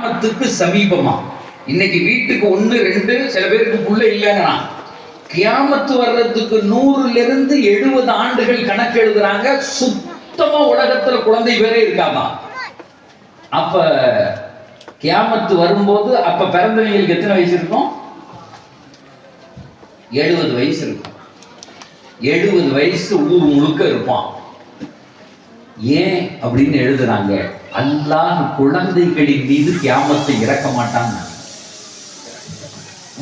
கியாமத்துக்கு சமீபமா? இன்னைக்கு வீட்டுக்கு ஒண்ணு ரெண்டு சில பேருக்கு புள்ள இல்லைங்கன்னா கியாமத்து வர்றதுக்கு நூறுல இருந்து எழுபது ஆண்டுகள் கணக்கு எழுதுறாங்க. சுத்தமா உலகத்துல குழந்தை பேரே இருக்காதான் அப்ப கியாமத்து வரும்போது அப்ப பிறந்தவங்களுக்கு எத்தனை வயசு இருக்கும்? எழுபது வயசு இருக்கும். எழுபது வயசு ஊர் முழுக்க இருப்பான். ஏன் அப்படின்னு எழுதுறாங்க. அல்லாஹ் குழந்தைகளின் மீது கியாமத்தை இறக்க மாட்டாங்க.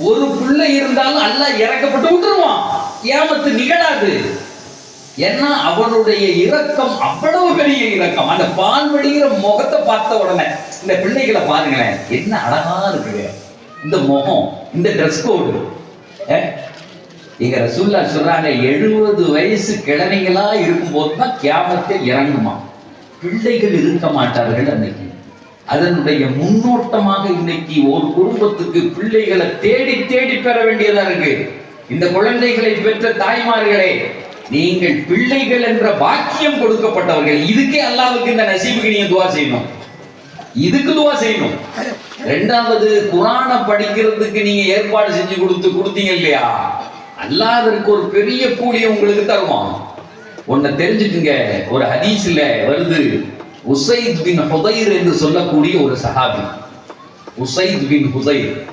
ஒரு பிள்ளை இருந்தாலும் அல்லாஹ் இறக்கப்பட்டு விட்டுருவான். கியாமத்து நிகழாது. ஏன்னா அவனுடைய இரக்கம் அவ்வளவு பெரிய இரக்கம். அந்த பால் வடிகிற முகத்தை பார்த்த உடனே இந்த பிள்ளைகளை பாருங்களேன் என்ன அழகா இருக்குது இந்த முகம் இந்த ட்ரெஸ் கோடு எங்க ரசூல்லா சொல்றாங்க எழுபது வயசு கிழமைகளா இருக்கும்போது தான் கியாமத்தை இறங்குமா? பிள்ளைகள் இருக்க மாட்டார்கள் அன்னைக்கு. அதனுடைய முன்னோட்டமாக இன்னைக்கு ஒரு குடும்பத்துக்கு பிள்ளைகளை தேடி தேடி பெற வேண்டியதா இருக்கு. இந்த குழந்தைகளை பெற்ற தாய்மார்களே நீங்கள் பிள்ளைகள் என்ற பாக்கியம் கொடுக்கப்பட்டவர்கள். இதுக்கே அல்லாவுக்கு இந்த நசீபுக்கு நீங்க துவா செய்யணும். இதுக்கு துவா செய்யணும். ரெண்டாவது குரானை படிக்கிறதுக்கு நீங்க ஏற்பாடு செஞ்சு கொடுத்து கொடுத்தீங்க இல்லையா? அல்லாதற்கு ஒரு பெரிய கூலியை உங்களுக்கு தருவான். உன்னை தெரிஞ்சுக்குங்க. ஒரு ஹதீஸ்ல வருது. உசைத் பின் ஹுதைர் என்று சொல்லக்கூடிய ஒரு சஹாபி. உசைத் பின் ஹுதைர்.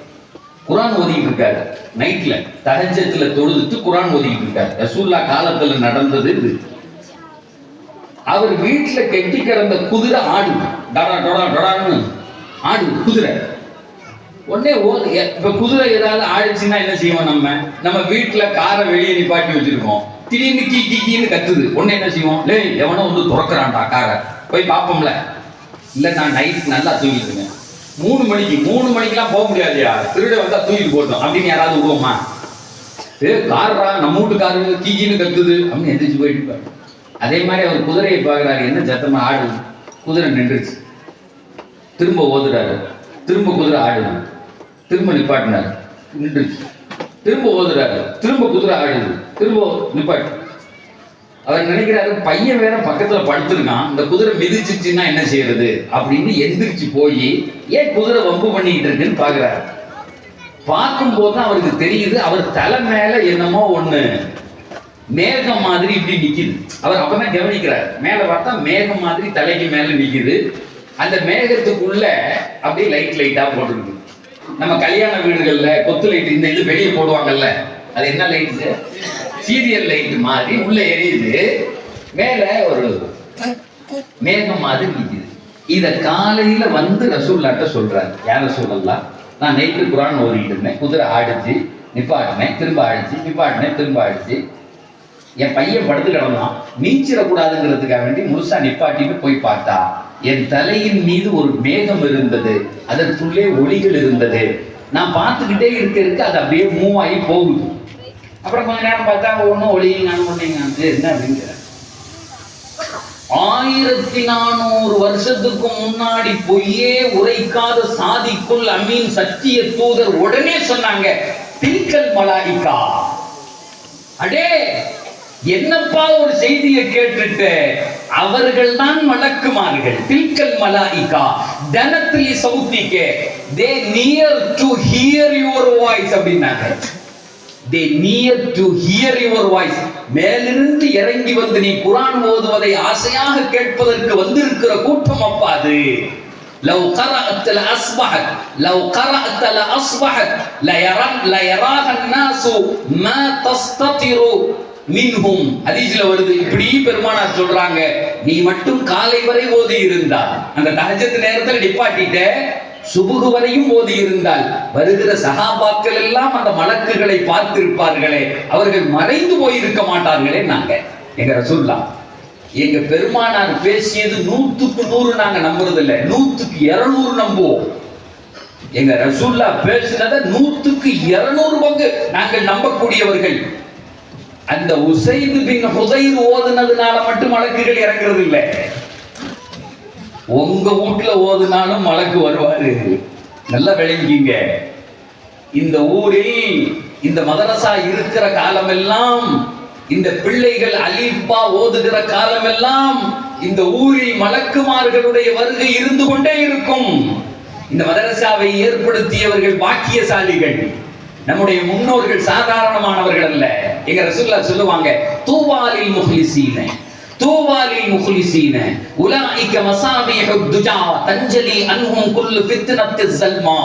குரான் ஓதிட்டு இருக்காரு. நைட்ல தகஜத்துல தொழுதுட்டு குரான் ஓதிட்டு இருக்காரு. ரசூல்லா காலத்துல நடந்தது இது. அவர் வீட்டுல கெட்டி கிடந்த குதிரை ஆடு. டடா டடா டடான்னு ஆடு குதிரை. உடனே ஓ இப்ப குதிரை ஏதாவது ஆடிச்சுன்னா என்ன செய்வோம் நம்ம? நம்ம வீட்டுல காரை வெளியே நிப்பாட்டி வச்சிருக்கோம். திடீர்னு கீ கீ கீன்னு கத்துது. ஒன்னு என்ன செய்வோம்? லே எவனோ வந்து துறக்கிறான்டா காரை. போய் பார்ப்போம்ல இல்ல நான் நைட் நல்லா தூங்கிட்டு மூணு மணிக்கு மூணு மணிக்கெல்லாம் போக முடியாதுயா? திருட வந்தா தூக்கிட்டு போட்டோம் அப்படின்னு யாராவது விடுவோமா? ஏ கார்டா நம்ம வீட்டு காரு கீக்கின்னு கத்துது. அப்படின்னு எந்திரிச்சு போயிட்டு அதே மாதிரி அவர் குதிரையை பார்க்குறாரு. என்ன சத்தமா ஆடு குதிரை நின்றுச்சு. திரும்ப ஓதுறாரு. திரும்ப குதிரை ஆடுது. திரும்ப நிப்பாட்டினார். நின்றுச்சு. திரும்ப ஓதுறாரு. திரும்ப குதிரை ஆடுது திரும்ப நிப்பாட்டு. அவர் நினைக்கிறாரு பையன் வேற பக்கத்துல படுத்திருக்கான். இந்த குதிரை மிதிச்சிச்சுன்னா என்ன செய்யறது? அப்படின்னு எந்திரிச்சு போய் ஏன் குதிரை வம்பு பண்ணிக்கிட்டு இருக்குன்னு பாக்குறாரு. பார்க்கும்போது தான் அவருக்கு தெரியுது அவர் தலை மேல என்னமோ ஒண்ணு மேகம் மாதிரி இப்படி நிக்குது. அவர் அப்பதான் கவனிக்கிறார். மேல பார்த்தா மேகம் மாதிரி தலைக்கு மேல நிக்குது. அந்த மேகத்துக்குள்ள அப்படியே லைட் லைட்டா போட்டுருக்கு நம்ம கல்யாண வீடுகள்ல கொத்து லைட் இந்த இது வெளியே போடுவாங்கல்ல. அது என்ன லைட் சீரியல் லைட் மாதிரி உள்ள எரியுது. மேல ஒரு மேகம் மாதிரி நிற்குது இத காலையில வந்து ரசூல்லாட்ட சொல்றாரு. யார சொல்லலாம் நான் நைட்டு குரான் ஓடிட்டு இருந்தேன். குதிரை ஆடிச்சு நிப்பாட்டினேன் திரும்ப ஆடிச்சு நிப்பாட்டினேன் திரும்ப ஆடிச்சு. என் பையன் படுத்து கிடந்தான். நீச்சிடக்கூடாதுங்கிறதுக்காக வேண்டி முழுசா நிப்பாட்டிட்டு போய் பார்த்தா என் தலையின் மீது ஒரு மேகம் இருந்தது. அதற்குள்ளே ஒளிகள் இருந்தது. நான் பார்த்துக்கிட்டே இருக்க இருக்க அது அப்படியே மூவ் ஆகி போகுது. அப்புறம் கொஞ்ச நேரம் பார்த்தா ஒன்றும் ஒளியும் நான் ஒன்றைங்க என்ன அப்படிங்கிற ஆயிரத்தி நானூறு வருஷத்துக்கு முன்னாடி பொய்யே உரைக்காத சாதிக்குள் அமீன் சத்திய தூதர் உடனே சொன்னாங்க தில்கல் மலாயிகா. அடே என்னப்பா ஒரு செய்தியை கேட்டுட்டு அவர்கள் தான் மலக்குமார்கள் தில்கல் மலாயிகா தனத்திலி சௌத்திக்கே they near to hear your voice அப்படின்னாங்க they near to hear your voice மேலிருந்து இறங்கி வந்து நீ குரான் ஓதுவதை ஆசையாக கேட்பதற்கு வந்திருக்கிற கூட்டம் அப்பா அது لو قرأت لأصبحت لو قرأت لأصبحت ليرى ليراها الناس ما تستطر மின்ஹும் ஹதீஸ்ல வருது இப்படி பெருமானார் சொல்றாங்க நீ மட்டும் காலை வரை ஓதி இருந்தால் அந்த தகஜத்து நேரத்துல நிப்பாட்டிட்ட சுபுகு வரையும் ஓதி இருந்தால் வருகிற சகாபாக்கள் எல்லாம் அந்த மலக்குகளை பார்த்திருப்பார்களே அவர்கள் மறைந்து போயிருக்க மாட்டார்களே நாங்க எங்க ரசூல்லா. எங்க பெருமானார் பேசியது நூத்துக்கு நூறு நாங்க நம்புறது இல்லை நூத்துக்கு இருநூறு நம்புவோம். எங்க ரசூல்லா பேசினதை நூத்துக்கு இருநூறு பங்கு நாங்கள் நம்பக்கூடியவர்கள். அந்த உசைது பின் ஹுதைர் ஓதுனதுனால மட்டும் மலக்குகள் இறங்குறது இல்லை உங்க வீட்டுல ஓதுனாலும் மலக்கு வருவாரு. நல்லா விளங்கிங்க. இந்த ஊரில் இந்த மதரசா இருக்கிற காலமெல்லாம் இந்த பிள்ளைகள் அலீப்பா ஓதுகிற காலமெல்லாம் இந்த ஊரில் மலக்குமார்களுடைய வருகை இருந்து கொண்டே இருக்கும். இந்த மதரசாவை ஏற்படுத்தியவர்கள் பாக்கியசாலிகள். நம்முடைய முன்னோர்கள் சாதாரணமானவர்கள் அல்ல. எங்க ரசூல்லா சொல்லுவாங்க தூவாலில் முஹ்லிசீன தூவாலில் முஹ்லிசீன உலாயிக மசாபிஹு துஜா தஞ்சலி அன்ஹும் குல்லு ஃபித்னத்திஸ் சல்மா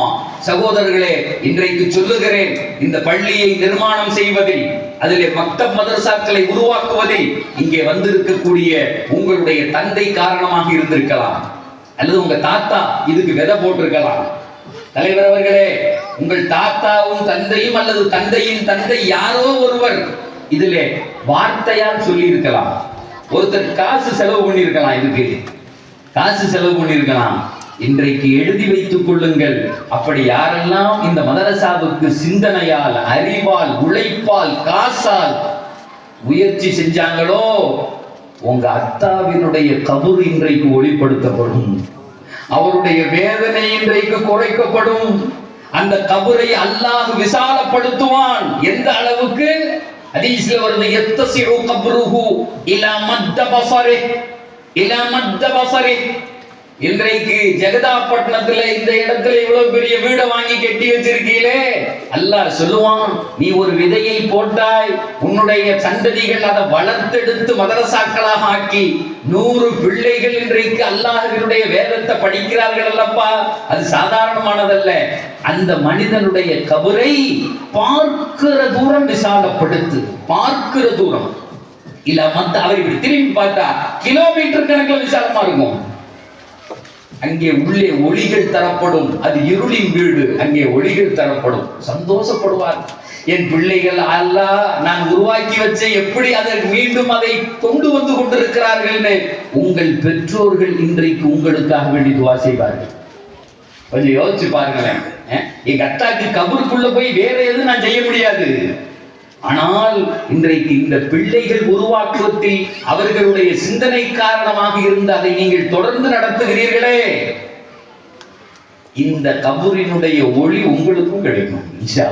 சகோதரர்களே இன்றைக்கு சொல்லுகிறேன் இந்த பள்ளியை நிர்மாணம் செய்வதில் அதிலே மக்தப் மதரசாக்களை உருவாக்குவதில் இங்கே வந்திருக்கக்கூடிய உங்களுடைய தந்தை காரணமாக இருந்திருக்கலாம். அல்லது உங்க தாத்தா இதுக்கு விதை போட்டிருக்கலாம். தலைவர் அவர்களே உங்கள் தாத்தாவும் தந்தையும் அல்லது தந்தையின் தந்தை யாரோ ஒருவர் இதிலே வார்த்தையால் சொல்லி இருக்கலாம் ஒருத்தர் காசு செலவு பண்ணியிருக்கலாம் இதுக்கு. காசு செலவு பண்ணியிருக்கலாம். இன்றைக்கு எழுதி வைத்துக் கொள்ளுங்கள். அப்படி யாரெல்லாம் இந்த மதரசாவுக்கு சிந்தனையால் அறிவால் உழைப்பால் காசால் முயற்சி செஞ்சாங்களோ உங்க அத்தாவினுடைய கபூர் இன்றைக்கு ஒளிப்படுத்தப்படும். அவருடைய வேதனை இன்றைக்கு குறைக்கப்படும். அந்த கபரை அல்லாஹ் விசாலப்படுத்துவான். எந்த அளவுக்கு? ஹதீஸ்ல வருது எத்தசிஉ கப்ருஹு இலா மத்த பஸரி இலா மத்த பஸரி இன்றைக்கு ஜெகதாப்பட்டினத்துல இந்த இடத்துல இவ்வளவு பெரிய வீடை வாங்கி கட்டி வச்சிருக்கீங்களே? அல்லாஹ் சொல்லுவான் நீ ஒரு விதையை போட்டாய் உன்னுடைய சந்ததிகள் அதை வளர்த்தெடுத்து மதரசாக்களாக ஆக்கி நூறு பிள்ளைகள் இன்றைக்கு அல்லாஹினுடைய வேதத்தை படிக்கிறார்கள் அல்லப்பா. அது சாதாரணமானதல்ல. அந்த மனிதனுடைய கபரை பார்க்கிற தூரம் விசாலப்படுத்து பார்க்கிற தூரம். இல்ல மத்த அவர் இப்படி திரும்பி பார்த்தா கிலோமீட்டர் கணக்குல விசாலமா இருக்கும். அங்கே உள்ளே ஒளிகள் தரப்படும். அது இருளின் வீடு. அங்கே ஒளிகள் தரப்படும். சந்தோஷப்படுவார். என் பிள்ளைகள் அல்லாஹ் நான் உருவாக்கி வச்ச எப்படி அதற்கு மீண்டும் அதை கொண்டு வந்து கொண்டிருக்கிறார்கள் உங்கள் பெற்றோர்கள் இன்றைக்கு உங்களுக்காக வேண்டி துவா செய்வார்கள். கொஞ்சம் யோசிச்சு பாருங்களேன். எங்க அத்தாக்கு கபருக்குள்ள போய் வேற எதுவும் நான் செய்ய முடியாது. ஆனால் இன்றைக்கு இந்த பிள்ளைகள் உருவாக்குவதில் அவர்களுடைய சிந்தனை காரணமாக இருந்து அதை நீங்கள் தொடர்ந்து நடத்துகிறீர்களே. இந்த கபூரினுடைய ஒளி உங்களுக்கும் கிடைக்கும் இன்ஷா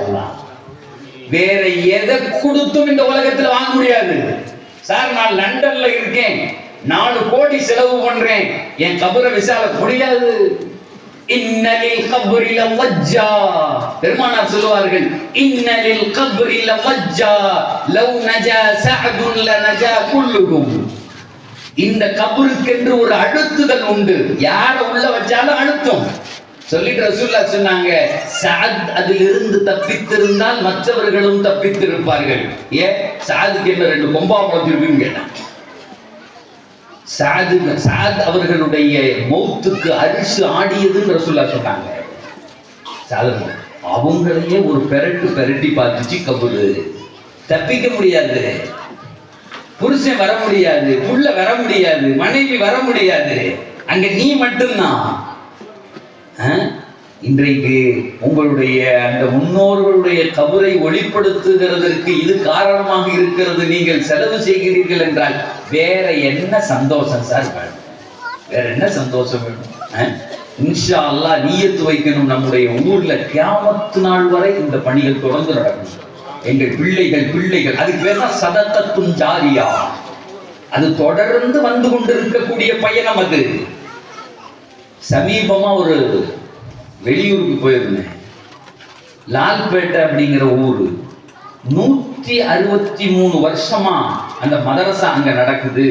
வேற எதை கொடுத்தும் இந்த உலகத்துல வாங்க முடியாது. சார் நான் லண்டன்ல இருக்கேன். நாலு கோடி செலவு பண்றேன். என் கபுரை விசால முடியாது. இன்னலில் கபரி லவஜ்ஜா பெருமானார் சொல்லுவார்கள் இன்னலில் கபரி லவஜ்ஜா லவ் நஜா சஅதுன் நஜா குல்லுகும் இந்த கபருக்கென்று ஒரு அழுத்துதல் உண்டு. யார உள்ள வச்சாலும் அழுத்தம். சொல்லிட்டு ரசூல்லா சொன்னாங்க சாத் அதிலிருந்து தப்பித்திருந்தால் மற்றவர்களும் தப்பித்திருப்பார்கள். ஏன்? சாதுக்கு என்ன ரெண்டு கொம்பா முளைச்சிருக்குன்னு கேட்டான். சாது சாத் அவர்களுடைய மௌத்துக்கு அரிசு ஆடியதுன்னு ரசுல்லா சொன்னாங்க. சாதனை அவங்களையே ஒரு பெரட்டு பெரட்டி பார்த்துச்சு கபுரு. தப்பிக்க முடியாது. புருஷன் வர முடியாது புள்ள வர முடியாது மனைவி வர முடியாது. அங்க நீ மட்டும்தான். ஆ? இன்றைக்கு உங்களுடைய அந்த முன்னோர்களுடைய கபரை ஒளிப்படுத்துகிறதற்கு இது காரணமாக இருக்கிறது. நீங்கள் செலவு செய்கிறீர்கள் என்றால் வேற என்ன சந்தோஷம் சார் வேணும்? வேற என்ன சந்தோஷம் வேணும்? இன்ஷா அல்லாஹ் நீயத்து வைக்கணும் நம்முடைய ஊர்ல கியாமத்து நாள் வரை இந்த பணிகள் தொடர்ந்து நடக்கும். எங்கள் பிள்ளைகள் பிள்ளைகள் அதுக்கு பேர் தான் சதக்கத்தும் ஜாரியா. அது தொடர்ந்து வந்து கொண்டிருக்கக்கூடிய பயணம் அது. சமீபமா ஒரு வெளியூருக்கு போயிருந்தேன். லால்பேட்டை அப்படிங்கிற ஊர். நூற்றி அறுபத்தி மூணு வருஷமா அந்த மதரசா அங்கே நடக்குது.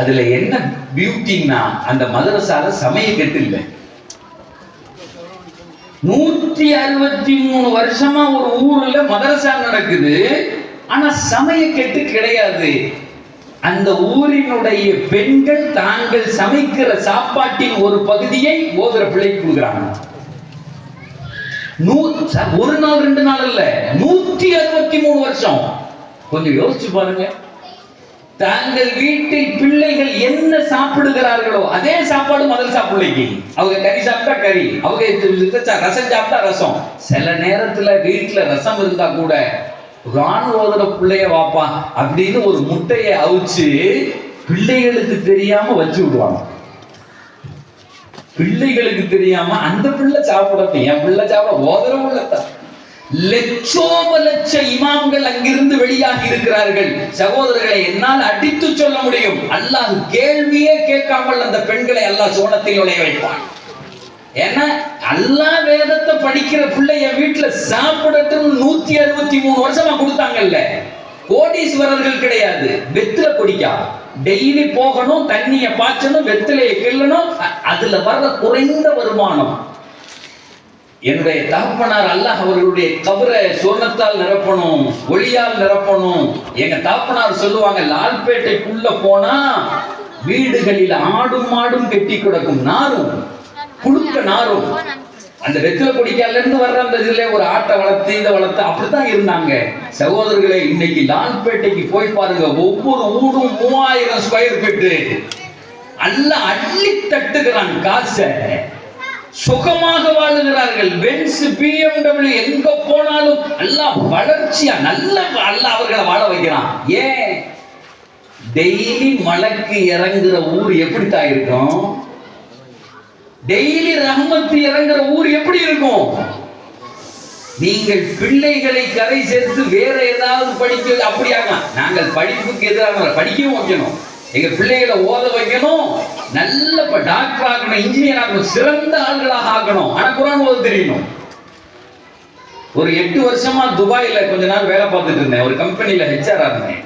அதில் என்ன பியூட்டின்னா அந்த மதரசால கெட்டு இல்லை நூற்றி அறுபத்தி மூணு வருஷமா ஒரு ஊர்ல மதரசா நடக்குது. ஆனா கெட்டு கிடையாது. அந்த ஊரினுடைய பெண்கள் தாங்கள் சமைக்கிற சாப்பாட்டின் ஒரு பகுதியை ஓதுற பிள்ளைக்கு கொடுக்குறாங்க. நூ ச- ஒரு நாள் ரெண்டு நாள் இல்ல. நூற்றி அறுபத்தி மூணு வருஷம். கொஞ்சம் யோசிச்சு பாருங்க. தாங்கள் வீட்டில் பிள்ளைகள் என்ன சாப்பிடுகிறார்களோ அதே சாப்பாடு முதல் சாப்பிடலைக்கு. அவங்க கறி சாப்பிட்டா கறி அவங்க சா- ரசம் சாப்பிட்டா ரசம். சில நேரத்துல வீட்டுல ரசம் இருந்தா கூட குரான் பிள்ளைய வாப்பா அப்படின்னு ஒரு முட்டையை அவிச்சு பிள்ளைகளுக்கு தெரியாம வச்சு விடுவாங்க. பிள்ளைகளுக்கு தெரியாம அந்த பிள்ளை சாப்பிடப்ப என் பிள்ளை சாப்பிட ஓதுற உள்ளத்தான் லட்சோப லட்ச இமாம்கள் அங்கிருந்து வெளியாகி இருக்கிறார்கள். சகோதரர்களை என்னால் அடித்து சொல்ல முடியும். அல்லாஹ் கேள்வியே கேட்காமல் அந்த பெண்களை அல்லாஹ் சோனத்தில் நுழைய வைப்பான். ஏன்னா அல்லா வேதத்தை படிக்கிற பிள்ளைய வீட்டுல சாப்பிடட்டும் நூத்தி அறுபத்தி மூணு வருஷமா கொடுத்தாங்கல்ல. கோடீஸ்வரர்கள் கிடையாது. வெத்துல கொடிக்கா? டெய்லி போகணும் தண்ணிய பாய்ச்சணும் வெத்திலையை கிள்ளணும் அதுல வர்ற குறைந்த வருமானம். என்னுடைய தகப்பனார் அல்லாஹ் அவர்களுடைய கபரை சொர்ணத்தால் நிரப்பணும் ஒளியால் நிரப்பணும். எங்க தகப்பனார் சொல்லுவாங்க லால்பேட்டைக்குள்ள போனா வீடுகளில் ஆடும் மாடும் கெட்டி கிடக்கும் நாரும். புழுக்க நாரும். அந்த வெத்தில கொடிக்கால இருந்து வர்ற அந்த இதுல ஒரு ஆட்டை வளர்த்து இதை வளர்த்து அப்படித்தான் இருந்தாங்க. சகோதரர்களே இன்னைக்கு லால்பேட்டைக்கு போய் பாருங்க ஒவ்வொரு ஊரும் மூவாயிரம் ஸ்கொயர் ஃபீட்டு அல்ல அள்ளி தட்டுகிறான் காசை. சுகமாக வாழுகிறார்கள். பென்ஸ் பிஎம்டபிள்யூ எங்க போனாலும் எல்லாம் வளர்ச்சியா நல்ல அல்ல அவர்களை வாழ வைக்கிறான். ஏன்? டெய்லி மலைக்கு இறங்குற ஊர் எப்படித்தான் இருக்கும்? டெய்லி ரஹமத்து இறங்குற ஊர் எப்படி இருக்கும்? நீங்கள் பிள்ளைகளை கரை சேர்த்து வேற ஏதாவது படிக்க அப்படியாக நாங்கள் படிப்புக்கு எதிராக படிக்கவும் வைக்கணும். எங்க பிள்ளைகளை ஓத வைக்கணும். நல்ல டாக்டர் ஆகணும் இன்ஜினியர் ஆகணும் சிறந்த ஆள்களாக ஆகணும். ஆனா குரான் ஓத தெரியணும். ஒரு எட்டு வருஷமா துபாயில கொஞ்ச நாள் வேலை பார்த்துட்டு இருந்தேன். ஒரு கம்பெனில ஹெச்ஆர் இருந்தேன்.